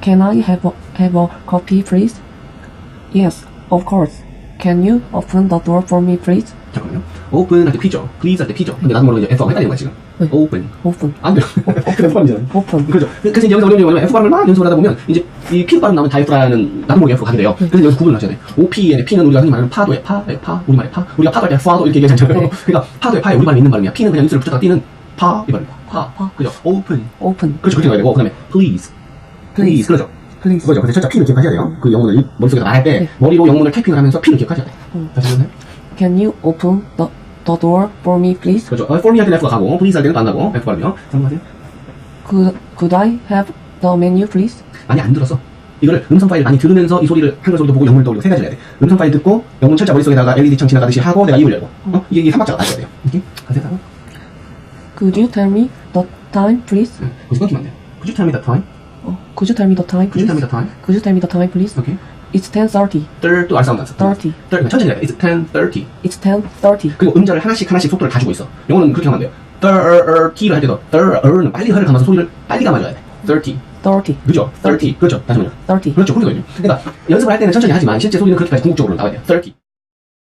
Can I have a, have a coffee, please? Yes, of course. Can you open the door for me, please? 잠깐만요. open 할때 P죠. please 할때 P죠. 근데 나도 모르게 이제 F하고 헷갈리는 거야, 지금. 네. open. Open, 안 돼요. F 발음이잖아요. open. 그렇죠. 그래서 이제 여기서 어려운 게 뭐냐면 F 발음을 막 연습을 하다 보면 이제 이 P 발음 나오면 다 F라는 나도 모르게 F가 하게 돼요. 그래서 여기서 구분을 하셔야 돼요. OP의 P는 우리가 흔히 말하는 파도의 파, 의 파, 우리말의 파. 우리가 파도 할때 파도 이렇게 얘기하잖아요. 네. 그러니까 파도의 파에 우리 발음이 있는 발음이야. P는 그냥 입술을 붙였다가 T는 파, 이 발음이야. 파. 파. 그죠. open. Open, 그렇죠. 그렇게 가야 되고, 그 다음에 please. please. 그렇죠. please. 그거죠. 그래서 철자 P를 기억하셔야 돼요. 그 영문을 이- 머릿속에서 말할 때 네. 머리로 영문을 타이핑을 하면서 P를 기억하셔야 돼요. 음. 다시 해보세요. Can you open the, the door for me, please? 그렇죠. 어, for me 할 때는 F가 가고, please 할 때는 안 가고, F 발음이요. 잠깐만요. Could, could I have the menu, please? 많이 안 들었어. 이거를 음성 파일 많이 들으면서 이 소리를 한글 소리도 보고 영문을 떠올리고 세 가지를 해야 돼. 음성 파일 듣고 영문 철자 머릿속에다가 LED 창 지나가듯이 하고 내가 입을 열고. 어? 이게, 이게 삼박자가 나야 돼요. 이렇게 가세요. Could you tell me the time, please? 응. 거기서 끊기면 안 돼요. Could you tell me the time? Oh, could you tell me the time, Could you please? tell me the time? Could you tell me the time, please? 오케이. It's 10.30. 뜰또 R 사운드 났어. 30. 뜰, 천천히 돼. It's 10:30. It's 10.30. 그리고 음절을 하나씩 하나씩 속도를 가지고 있어. 영어는 그렇게 하면 안 돼요. 30를 할 때도 30는 빨리 혀를 감아서 소리를 빨리 감아줘야 돼. 30. 30. 그죠? 30. 그렇죠. 다시 한번 30. 그렇죠. 그렇게 되죠. 그러니까 연습을 할 때는 천천히 하지만 실제 소리는 그렇게까지 궁극적으로 나와야 돼요. 30.